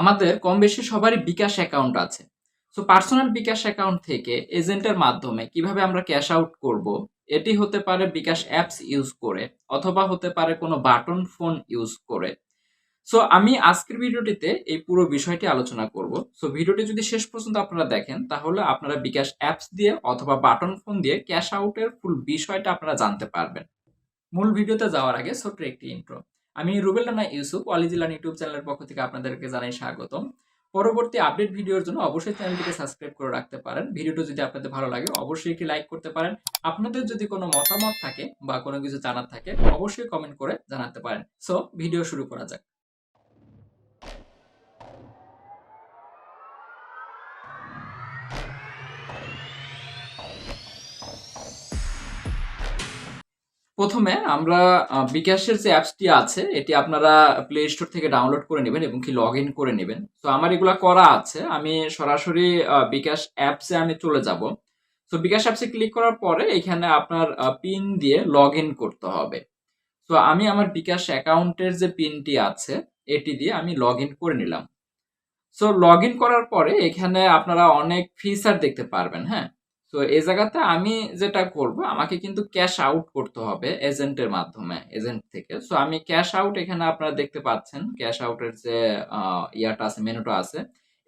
আমাদের কম বেশি সবারই বিকাশ অ্যাকাউন্ট আছে। সো পার্সোনাল বিকাশ অ্যাকাউন্ট থেকে এজেন্টের মাধ্যমে কীভাবে আমরা ক্যাশ আউট করব, এটি হতে পারে বিকাশ অ্যাপস ইউজ করে, অথবা হতে পারে কোনো বাটন ফোন ইউজ করে। সো আমি আজকের ভিডিওটিতে এই পুরো বিষয়টি আলোচনা করব। সো ভিডিওটি যদি শেষ পর্যন্ত আপনারা দেখেন, তাহলে আপনারা বিকাশ অ্যাপস দিয়ে অথবা বাটন ফোন দিয়ে ক্যাশ আউটের ফুল বিষয়টা আপনারা জানতে পারবেন। মূল ভিডিওতে যাওয়ার আগে ছোট্ট একটি ইন্ট্রো আমি রুবেল রানা ইউসুফ অলিজিলান ইউটিউব চ্যানেলের পক্ষ থেকে আপনাদেরকে জানাই স্বাগতম। পরবর্তী আপডেট ভিডিওর জন্য অবশ্যই চ্যানেলটিকে সাবস্ক্রাইব করে রাখতে পারেন। ভিডিওটি যদি আপনাদের ভালো লাগে, অবশ্যই একটি লাইক করতে পারেন। আপনাদের যদি কোনো মতামত থাকে বা কোনো কিছু জানার থাকে, অবশ্যই কমেন্ট করে জানাতে পারেন। সো ভিডিও শুরু করা যাক। প্রথমে আমরা বিকাশের যে অ্যাপসটি আছে, এটি আপনারা প্লে স্টোর থেকে ডাউনলোড করে নেবেন এবং কি লগ ইন করে নেবেন। তো আমার এগুলা করা আছে। আমি সরাসরি বিকাশ অ্যাপসে আমি চলে যাব। তো বিকাশ অ্যাপসে ক্লিক করার পরে এখানে আপনার পিন দিয়ে লগ ইন করতে হবে। তো আমি আমার বিকাশ অ্যাকাউন্টের যে পিনটি আছে, এটি দিয়ে আমি লগ ইন করে নিলাম। সো লগ ইন করার পরে এখানে আপনারা অনেক ফিচার দেখতে পারবেন হ্যাঁ? তো এই জায়গাতে আমি যেটা করব, আমাকে কিন্তু ক্যাশ আউট করতে হবে এজেন্টের মাধ্যমে এজেন্ট থেকে। সো আমি ক্যাশ আউট এখানে আপনারা দেখতে পাচ্ছেন ক্যাশ আউটের যে ইয়াটা আছে মেনুটা আছে,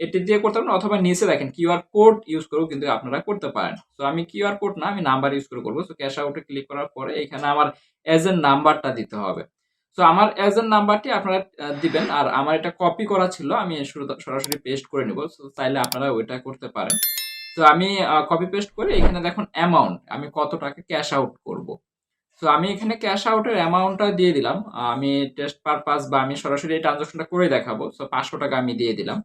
এটি দিয়ে করতে পারেন অথবা নিচে দেখেন কিউআর কোড ইউজ করেও কিন্তু আপনারা করতে পারেন। তো আমি কিউআর কোড না, আমি নাম্বার ইউজ করে করব। তো ক্যাশ আউটে ক্লিক করার পরে এখানে আমার এজেন্ট নাম্বারটা দিতে হবে। তো আমার এজেন্ট নাম্বারটি আপনারা দিবেন, আর আমার এটা কপি করা ছিল, আমি সরাসরি পেস্ট করে নিব। তো চাইলে আপনারা ওইটা করতে পারেন। তো আমি কপি পেস্ট করে এখানে দেখুন অ্যামাউন্ট আমি কত টাকা ক্যাশ আউট করব। তো আমি এখানে ক্যাশ আউটের অ্যামাউন্টটা দিয়ে দিলাম। আমি টেস্ট পারপাস বা আমি সরাসরি এই ট্রানজাকশনটা করে দেখাবো। তো পাঁচশো টাকা আমি দিয়ে দিলাম।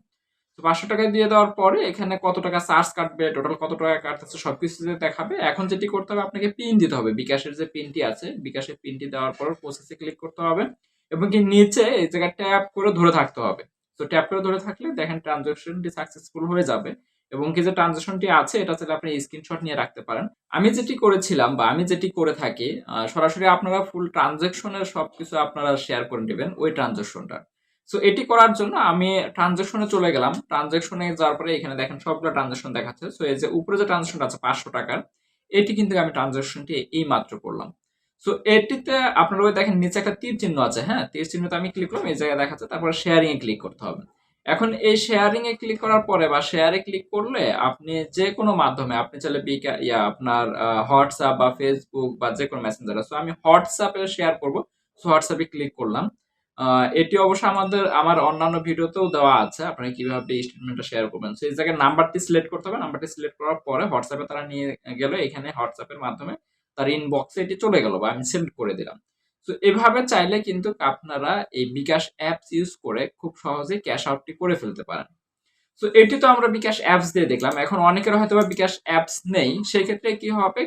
তো পাঁচশো টাকা দিয়ে দেওয়ার পরে এখানে কত টাকা চার্জ কাটবে টোটাল কত টাকা কাটতেছে সব কিছু দেখাবে। এখন যেটি করতে হবে, আপনাকে পিন দিতে হবে। বিকাশের যে পিনটি আছে বিকাশের পিনটি দেওয়ার পর প্রসেসে ক্লিক করতে হবে এবং কি নিচে এই জায়গায় ট্যাপ করে ধরে থাকতে হবে। তো ট্যাপ করে ধরে থাকলে দেখেন ট্রানজাকশনটি সাকসেসফুল হয়ে যাবে। এবং কি যে ট্রানজাকশনটি আছে, এটা চাইলে আপনি স্ক্রিনশট নিয়ে রাখতে পারেন। আমি যেটি করেছিলাম বা আমি যেটি করে থাকি সরাসরি আপনারা ফুল ট্রানজাকশনের সবকিছু আপনারা শেয়ার করে নেবেন ওই ট্রানজাকশনটা সো এটি করার জন্য আমি ট্রানজাকশনে চলে গেলাম। ট্রানজাকশনে যাওয়ার পরে এখানে দেখেন সবগুলো ট্রানজাকশন দেখাচ্ছে। সো এই যে উপরে যে ট্রানজাকশনটা আছে পাঁচশো টাকার, এটি কিন্তু আমি ট্রানজাকশনটি এই মাত্র করলাম। সো এটিতে আপনারা দেখেন নিচে একটা তীর চিহ্ন আছে হ্যাঁ? তীর চিহ্নতে আমি ক্লিক করলাম, এই জায়গায় দেখাচ্ছে, তারপরে শেয়ারিং এ ক্লিক করতে হবে। এখন এই শেয়ারিং এ ক্লিক করার পরে বা শেয়ারে ক্লিক করলে আপনি যে কোনো মাধ্যমে, আপনি চাইলে বিকা ইয়া, আপনার হোয়াটসঅ্যাপ বা ফেসবুক বা যে কোনো মেসেঞ্জার সো আমি হোয়াটসঅ্যাপে শেয়ার করব। সো হোয়াটসঅ্যাপে ক্লিক করলাম। এটি অবশ্য আমাদের, আমার অন্যান্য ভিডিওতেও দেওয়া আছে। আপনি কীভাবে এই স্টেটমেন্টটা শেয়ার করবেন? সো এই জায়গায় নাম্বারটি সিলেক্ট করতে হবে। নাম্বারটি সিলেক্ট করার পরে হোয়াটসঅ্যাপে তারা নিয়ে গেল। এখানে হোয়াটসঅ্যাপের মাধ্যমে তার ইনবক্সে এটি চলে গেল বা আমি সেন্ড করে দিলাম। তো এভাবে চাইলে কিন্তু আপনারা এই বিকাশ অ্যাপস ইউজ করে খুব সহজে ক্যাশ আউটটি করে ফেলতে পারেন। তো এটি তো আমরা বিকাশ অ্যাপস দিয়ে দেখলাম। এখন অনেকের হয়তো বিকাশ অ্যাপস নেই। সেক্ষেত্রে কি হবে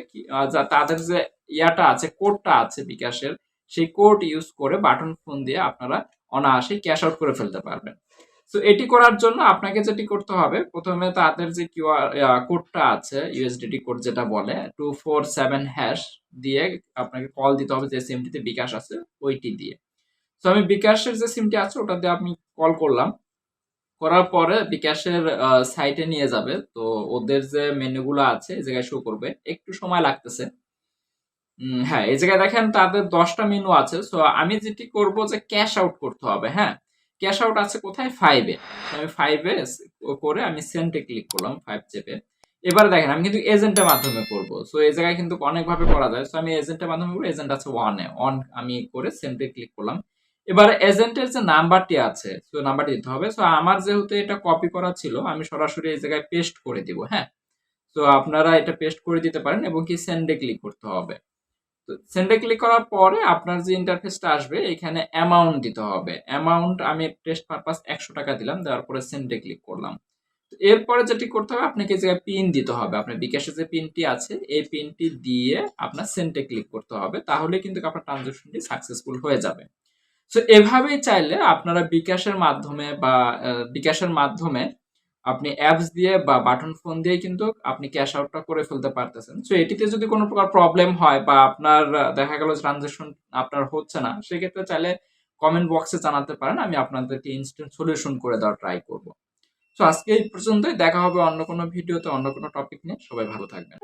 তাদের যে ইয়াটা আছে কোডটা আছে বিকাশের, সেই কোড ইউজ করে বাটন ফোন দিয়ে আপনারা অনায়াসে ক্যাশ আউট করে ফেলতে পারবেন। তো এটি করার জন্য আপনাকে যেটি করতে হবে, প্রথমে তাদের যে কিউআর কোডটা আছে ইউএসডিটি কোড যেটা বলে টু ফোর সেভেন হ্যাশ দিয়ে আপনাকে কল দিতে হবে যে সিমটিতে বিকাশ আছে, ওইটি দিয়ে। তো আমি বিকাশের যে সিমটি আছে, ওটা দিয়ে আমি কল করলাম। করার পরে বিকাশের সাইটে নিয়ে যাবে। তো ওদের যে মেনুগুলো আছে, এই জায়গায় শো করবে। একটু সময় লাগতেছে। হ্যাঁ এই জায়গায় দেখেন তাদের দশটা মেনু আছে। সো আমি যেটি করব যে ক্যাশ আউট করতে হবে হ্যাঁ? ক্যাশ আউট আছে কোথায়? ফাইভে আমি ফাইভে করে আমি সেন্টে ক্লিক করলাম ফাইভ চেপে এবার দেখেন, আমি কিন্তু এজেন্টের মাধ্যমে করব। সো এই জায়গায় কিন্তু অনেকভাবে করা যায়। সো আমি এজেন্টের মাধ্যমে করব এজেন্ট আছে ওয়ানে অন আমি করে সেন্টে ক্লিক করলাম। এবার এজেন্টের যে নাম্বারটি আছে সো নাম্বারটি দিতে হবে। সো আমার যেহেতু এটা কপি করা ছিল, আমি সরাসরি এই জায়গায় পেস্ট করে দিব হ্যাঁ? তো আপনারা এটা পেস্ট করে দিতে পারেন এবং কি সেন্ডে ক্লিক করতে হবে। সেন্ডে ক্লিক করার পরে আপনার যে ইন্টারফেসটা আসবে, এখানে অ্যামাউন্ট দিতে হবে। অ্যামাউন্ট আমি টেস্ট পারপাস একশো টাকা দিলাম, দেওয়ার পরে সেন্ডে ক্লিক করলাম। এরপরে যেটি করতে হবে, আপনাকে জায়গায় পিন দিতে হবে, আপনার বিকাশের যে পিনটি আছে, এই পিনটি দিয়ে আপনার সেন্টে ক্লিক করতে হবে, তাহলে কিন্তু আপনার ট্রানজাকশনটি সাকসেসফুল হয়ে যাবে। সো এভাবেই চাইলে আপনারা বিকাশের মাধ্যমে বা বিকাশের মাধ্যমে আপনি অ্যাপস দিয়ে বা বাটন ফোন দিয়ে কিন্তু আপনি ক্যাশ আউটটা করে ফেলতে পারতেছেন। সো এটিতে যদি কোনো প্রকার প্রবলেম হয় বা আপনার দেখা গেল ট্রানজেকশন আপনার হচ্ছে না, সেক্ষেত্রে চাইলে কমেন্ট বক্সে জানাতে পারেন, আমি আপনাদেরকে ইনস্ট্যান্ট সলিউশন করে দেওয়ার ট্রাই করব। সো আজকে এই পর্যন্তই, দেখা হবে অন্য কোনো ভিডিওতে অন্য কোনো টপিক নিয়ে। সবাই ভালো থাকবেন।